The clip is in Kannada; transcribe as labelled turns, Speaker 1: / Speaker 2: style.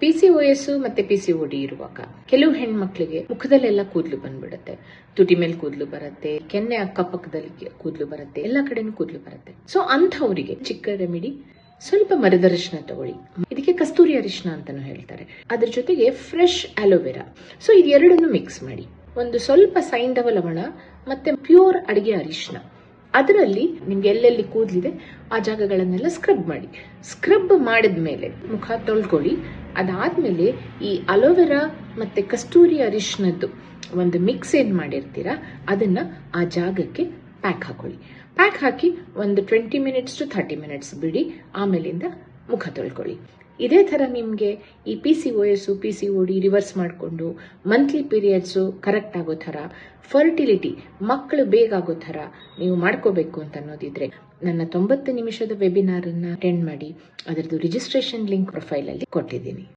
Speaker 1: ಪಿ ಸಿ ಓ ಎಸ್ ಮತ್ತೆ ಪಿ ಸಿ ಡಿ ಇರುವಾಗ ಕೆಲವು ಹೆಣ್ಮಕ್ಳಿಗೆ ಮುಖದಲ್ಲೆಲ್ಲ ಕೂದಲು ಬಂದ್ಬಿಡುತ್ತೆ. ತುಟಿ ಮೇಲೆ ಕೂದಲು ಬರುತ್ತೆ, ಕೆನ್ನೆ ಅಕ್ಕಪಕ್ಕದಲ್ಲಿ ಕೂದಲು ಬರುತ್ತೆ, ಎಲ್ಲ ಕಡೆನೂ ಕೂದಲು ಬರುತ್ತೆ. ಸೊ ಅಂಥವರಿಗೆ ಚಿಕ್ಕ ರೆಮಿಡಿ, ಸ್ವಲ್ಪ ಮರದ ಅರಿಶಿನ ತಗೊಳ್ಳಿ. ಇದಕ್ಕೆ ಕಸ್ತೂರಿ ಅರಿಶಿನ ಅಂತಾನು ಹೇಳ್ತಾರೆ. ಅದ್ರ ಜೊತೆಗೆ ಫ್ರೆಶ್ ಅಲೋವೆರಾ. ಸೊ ಇದೆರಡನ್ನು ಮಿಕ್ಸ್ ಮಾಡಿ. ಒಂದು ಸ್ವಲ್ಪ ಸೈಂಧವ ಲವಣ ಮತ್ತೆ ಪ್ಯೂರ್ ಅಡಿಗೆ ಅರಿಶಿನ ಅದರಲ್ಲಿ ನಿಮ್ಗೆ ಎಲ್ಲೆಲ್ಲಿ ಕೂದಲಿದೆ ಆ ಜಾಗಗಳನ್ನೆಲ್ಲ ಸ್ಕ್ರಬ್ ಮಾಡಿ. ಸ್ಕ್ರಬ್ ಮಾಡಿದ ಮೇಲೆ ಮುಖ ತೊಳ್ಕೊಳ್ಳಿ. ಅದಾದ್ಮೇಲೆ ಈ ಅಲೋವೆರಾ ಮತ್ತೆ ಕಸ್ತೂರಿ ಅರಿಶಿನದ್ದು ಒಂದು ಮಿಕ್ಸ್ ಏನು ಮಾಡಿರ್ತೀರಾ, ಅದನ್ನ ಆ ಜಾಗಕ್ಕೆ ಪ್ಯಾಕ್ ಹಾಕೊಳ್ಳಿ. ಪ್ಯಾಕ್ ಹಾಕಿ ಒಂದು twenty minutes to thirty minutes ಬಿಡಿ, ಆಮೇಲಿಂದ ಮುಖ ತೊಳ್ಕೊಳ್ಳಿ. ಇದೇ ಥರ ನಿಮಗೆ ಈ P C O S P C O D reverse ಮಾಡಿಕೊಂಡು ಮಂತ್ಲಿ ಪೀರಿಯಡ್ಸು ಕರೆಕ್ಟ್ ಆಗೋ ಥರ ಫರ್ಟಿಲಿಟಿ ಮಕ್ಕಳು ಬೇಗ ಆಗೋ ಥರ ನೀವು ಮಾಡ್ಕೋಬೇಕು ಅಂತ ಅನ್ನೋದಿದ್ರೆ ನನ್ನ ತೊಂಬತ್ತು ನಿಮಿಷದ ವೆಬಿನಾರನ್ನು ಅಟೆಂಡ್ ಮಾಡಿ. ಅದರದ್ದು ರಿಜಿಸ್ಟ್ರೇಷನ್ ಲಿಂಕ್ ಪ್ರೊಫೈಲಲ್ಲಿ ಕೊಟ್ಟಿದ್ದೀನಿ.